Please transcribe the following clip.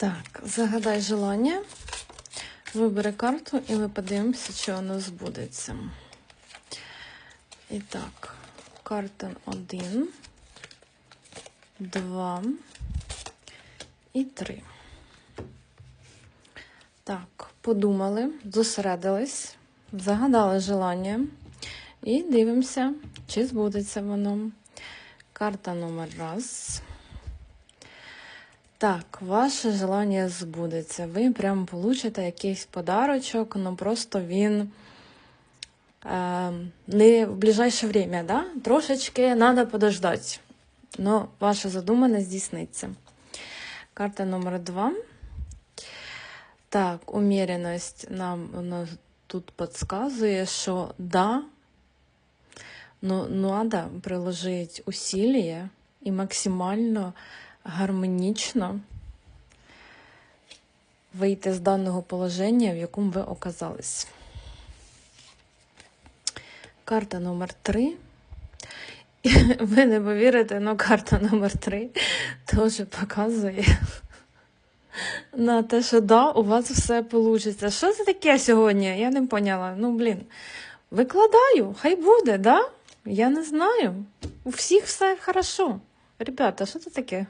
Так, загадай желання, вибери карту і ми подивимося, чи воно збудеться. І так, карта 1, 2 і 3. Так, подумали, зосередились, загадали желання і дивимося, чи збудеться воно. Карта номер раз. Так, ваше желання збудеться. Ви прям получите якийсь подарочок, ну просто він е, не в ближайше время, да? Трошечки треба подождати. Но ваше задумане здійсниться. Карта номер два. Так, уміреність нам воно тут підказує, що да, ну, треба приложити усилля і максимально гармонічно вийти з даного положення, в якому ви оказались. Карта номер 3. Ви не повірите, але карта номер 3 теж показує на те, що да, у вас все вийде. Що це таке сьогодні? Я не поняла. Ну, блін. Викладаю, хай буде, да? Я не знаю. У всіх все хорошо. Ребята, що це таке?